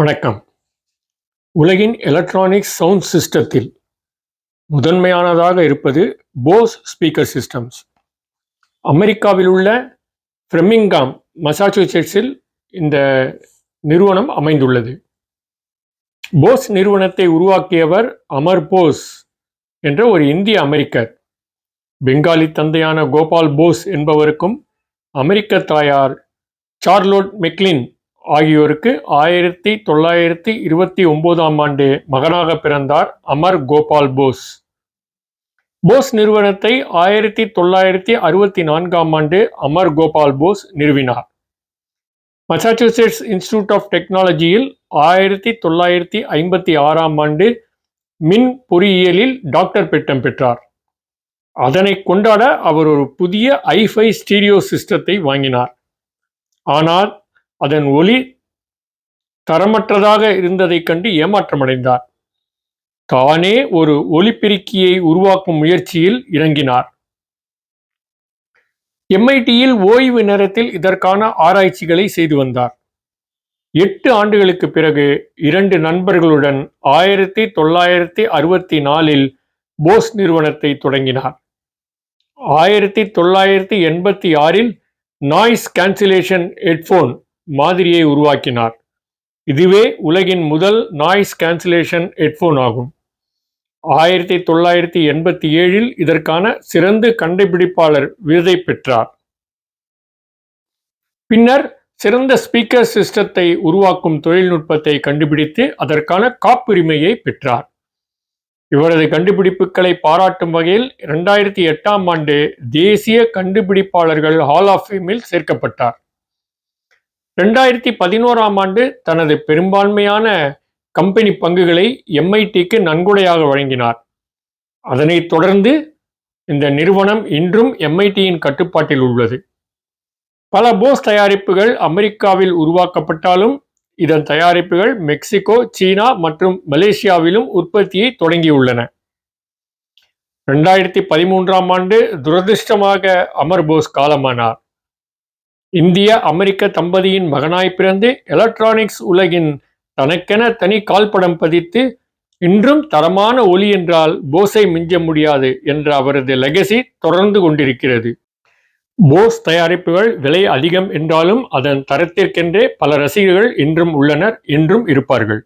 வணக்கம். உலகின் electronics sound சிஸ்டத்தில் முதன்மையானதாக இருப்பது போஸ் ஸ்பீக்கர் சிஸ்டம்ஸ் அமெரிக்காவில் உள்ள ஃப்ரெமிங்காம் மசாச்சுசெட்ஸில் இந்த நிறுவனம் அமைந்துள்ளது. போஸ் நிறுவனத்தை உருவாக்கியவர் அமர் போஸ் என்ற ஒரு இந்திய அமெரிக்கர். பெங்காலி தந்தையான கோபால் போஸ் என்பவருக்கும் அமெரிக்க தாயார் சார்லோட் மெக்லின் ஆகியோருக்கு ஆயிரத்தி தொள்ளாயிரத்தி இருபத்தி ஒன்பதாம் ஆண்டு மகனாக பிறந்தார் அமர் கோபால் போஸ். போஸ் நிறுவனத்தை ஆயிரத்தி தொள்ளாயிரத்தி அறுபத்தி நான்காம் ஆண்டு அமர் கோபால் போஸ் நிறுவினார். மசாச்சுசெட்ஸ் இன்ஸ்டிடியூட் ஆஃப் டெக்னாலஜியில் ஆயிரத்தி தொள்ளாயிரத்தி ஐம்பத்தி ஆறாம் ஆண்டு மின் பொறியியலில் டாக்டர் பட்டம் பெற்றார். அதனை கொண்டாட அவர் ஒரு புதிய ஐஃபை ஸ்டீரியோ சிஸ்டத்தை வாங்கினார். ஆனால் அதன் ஒலி தரமற்றதாக இருந்ததைக் கண்டு ஏமாற்றமடைந்தார். தானே ஒரு ஒலிபெருக்கியை உருவாக்கும் முயற்சியில் இறங்கினார். எம்ஐடியில் ஓய்வு நேரத்தில் இதற்கான ஆராய்ச்சிகளை செய்து வந்தார். எட்டு ஆண்டுகளுக்கு பிறகு இரண்டு நண்பர்களுடன் ஆயிரத்தி தொள்ளாயிரத்தி அறுபத்தி நாலில் போஸ் நிறுவனத்தை தொடங்கினார். ஆயிரத்தி தொள்ளாயிரத்தி எண்பத்தி ஆறில் நாய்ஸ் கேன்சலேஷன் ஹெட்ஃபோன் மாதிரியை உருவாக்கினார். இதுவே உலகின் முதல் நாய்ஸ் கேன்சலேஷன் ஹெட்ஃபோன் ஆகும். ஆயிரத்தி தொள்ளாயிரத்தி எண்பத்தி ஏழில் இதற்கான சிறந்த கண்டுபிடிப்பாளர் விருதை பெற்றார். பின்னர் சிறந்த ஸ்பீக்கர் சிஸ்டத்தை உருவாக்கும் தொழில்நுட்பத்தை கண்டுபிடித்து அதற்கான காப்புரிமையை பெற்றார். இவரது கண்டுபிடிப்புகளை பாராட்டும் வகையில் இரண்டாயிரத்தி எட்டாம் ஆண்டு தேசிய கண்டுபிடிப்பாளர்கள் ஹால் ஆஃப் ஃபேமில் சேர்க்கப்பட்டார். ரெண்டாயிரத்தி பதினோராம் ஆண்டு தனது பெரும்பான்மையான கம்பெனி பங்குகளை எம்ஐடிக்கு நன்கொடையாக வழங்கினார். அதனைத் தொடர்ந்து இந்த நிறுவனம் இன்றும் எம்ஐடியின் கட்டுப்பாட்டில் உள்ளது. பல போஸ் தயாரிப்புகள் அமெரிக்காவில் உருவாக்கப்பட்டாலும் இதன் தயாரிப்புகள் மெக்சிகோ சீனா மற்றும் மலேசியாவிலும் உற்பத்தியை தொடங்கியுள்ளன. ரெண்டாயிரத்தி பதிமூன்றாம் ஆண்டு துரதிருஷ்டமாக அமர் போஸ் காலமானார். இந்திய அமெரிக்க தம்பதியின் மகனாய் பிறந்து எலக்ட்ரானிக்ஸ் உலகின் தனக்கென தனி கால்படம் பதித்து இன்றும் தரமான ஒலி என்றால் போஸை மிஞ்ச முடியாது என்ற அவரது லெகசி தொடர்ந்து கொண்டிருக்கிறது. போஸ் தயாரிப்புகள் விலை அதிகம் என்றாலும் அதன் தரத்திற்கென்றே பல ரசிகர்கள் இன்றும் உள்ளனர் இன்றும் இருப்பார்கள்.